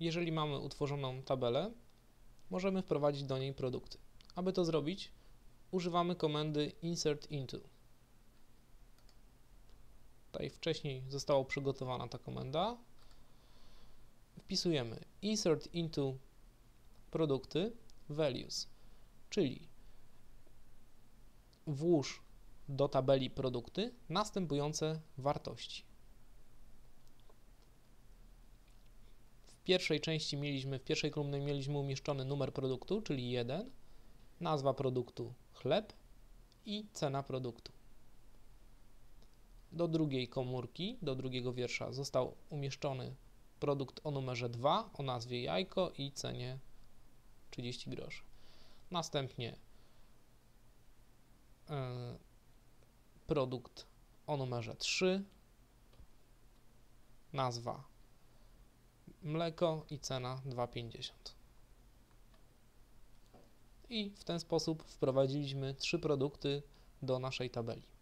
jeżeli mamy utworzoną tabelę, możemy wprowadzić do niej produkty. Aby to zrobić, używamy komendy insert into. Tutaj wcześniej została przygotowana ta komenda. Wpisujemy insert into produkty values, czyli włóż do tabeli produkty następujące wartości. Pierwszej części mieliśmy, w pierwszej kolumnie mieliśmy umieszczony numer produktu, czyli 1, nazwa produktu chleb i cena produktu. Do drugiej komórki, do drugiego wiersza został umieszczony produkt o numerze 2, o nazwie jajko i cenie 30 groszy. Następnie e, produkt o numerze 3, nazwa mleko i cena 2,50. I w ten sposób wprowadziliśmy trzy produkty do naszej tabeli.